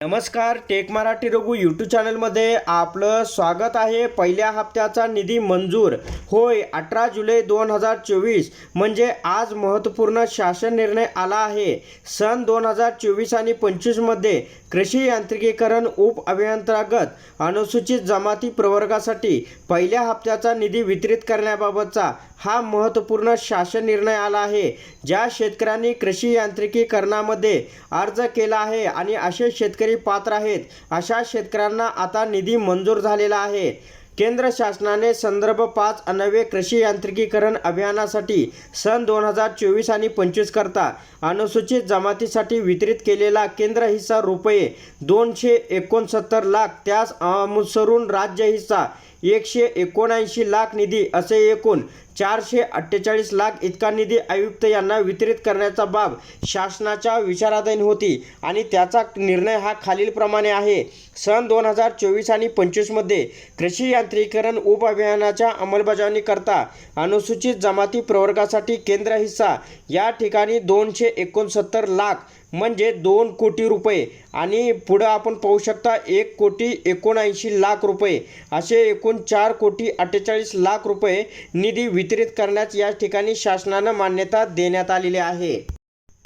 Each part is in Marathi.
नमस्कार टेक मराठी रघु यूट्यूब चॅनलमध्ये आपलं स्वागत आहे. पहिल्या हप्त्याचा निधी मंजूर. होय अठरा जुलै दोन हजार चोवीस म्हणजे आज महत्त्वपूर्ण शासन निर्णय आला आहे. सन दोन हजार चोवीस आणि पंचवीसमध्ये कृषी यांत्रिकीकरण उप अभियंत्रागत अनुसूचित जमाती प्रवर्गासाठी पहिल्या हप्त्याचा निधी वितरित करण्याबाबतचा हा महत्त्वपूर्ण शासन निर्णय आला आहे. ज्या शेतकऱ्यांनी कृषी यांत्रिकीकरणामध्ये अर्ज केला आहे आणि असे शेतकरी पात्र आहेत अशा शेतकऱ्यांना आता निधी मंजूर झालेला आहे. केंद्र शासनाने संदर्भ पाच अनवे कृषी यांत्रिकीकरण अभियानासाठी सन दोन हजार चोवीस आणि पंचवीस करता अनुसूचित जमातीसाठी वितरित केलेला केंद्र हिस्सा रुपये दोनशे एकोणसत्तर लाख त्यास अनुसरून राज्य हिस्सा एकशे एकोणऐंशी लाख निधी असे एकूण चारशे अठ्ठेचाळीस लाख इतका निधी आयुक्त यांना वितरित करण्याचा बाब शासनाच्या विचाराधीन होती आणि त्याचा निर्णय हा खालीलप्रमाणे आहे. सन दोन हजार चोवीस आणि पंचवीसमध्ये कृषी यांत्रिकीकरण उप अभियानाच्या अंमलबजावणीकरता अनुसूचित जमाती प्रवर्गासाठी केंद्र हिस्सा या ठिकाणी दोनशे एकोणसत्तर लाख म्हणजे दोन कोटी रुपये. आणि पुढं आपण पाहू शकता एक कोटी एकोणऐंशी लाख रुपये. असे एकूण चार कोटी अठ्ठेचाळीस लाख रुपये निधी वितरित करण्यास या ठिकाणी शासनानं मान्यता देण्यात आलेली आहे.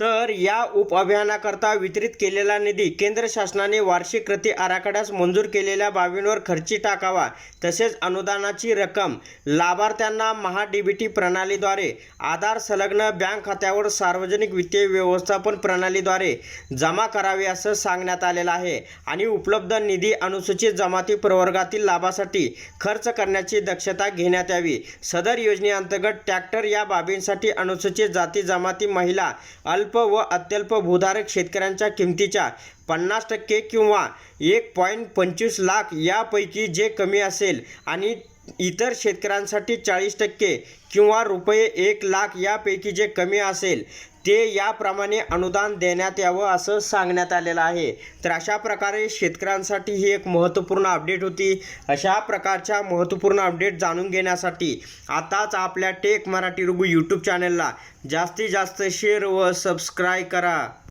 तर या उप अभियानाकरता वितरित केलेला निधी केंद्र शासनाने वार्षिक कृती आराखड्यास मंजूर केलेल्या बाबींवर खर्ची टाकावा तसेच अनुदानाची रक्कम लाभार्थ्यांना महा डीबीटी प्रणालीद्वारे आधार संलग्न बँक खात्यावर सार्वजनिक वित्तीय व्यवस्थापन प्रणालीद्वारे जमा करावी असं सांगण्यात आलेलं आहे आणि उपलब्ध निधी अनुसूचित जमाती प्रवर्गातील लाभासाठी खर्च करण्याची दक्षता घेण्यात यावी. सदर योजनेअंतर्गत ट्रॅक्टर या बाबींसाठी अनुसूचित जाती जमाती महिला अल्प अल्प व अत्यल्प भूधारक शेतकऱ्यांच्या किमतीच्या पन्नास टक्के किंवा एक पॉईंट पंचवीस लाख यापैकी जे कमी असेल आणि इतर शेतकऱ्यांसाठी चाळीस टक्के किंवा रुपये एक लाख यापैकी जे कमी असेल ते याप्रमाणे अनुदान देण्यात यावं असं सांगण्यात आलेलं आहे. तर अशा प्रकारे शेतकऱ्यांसाठी ही एक महत्त्वपूर्ण अपडेट होती. अशा प्रकारच्या महत्त्वपूर्ण अपडेट जाणून घेण्यासाठी आताच आपल्या टेक मराठी रुगू यूट्यूब चॅनलला जास्तीत जास्त शेअर व सबस्क्राईब करा.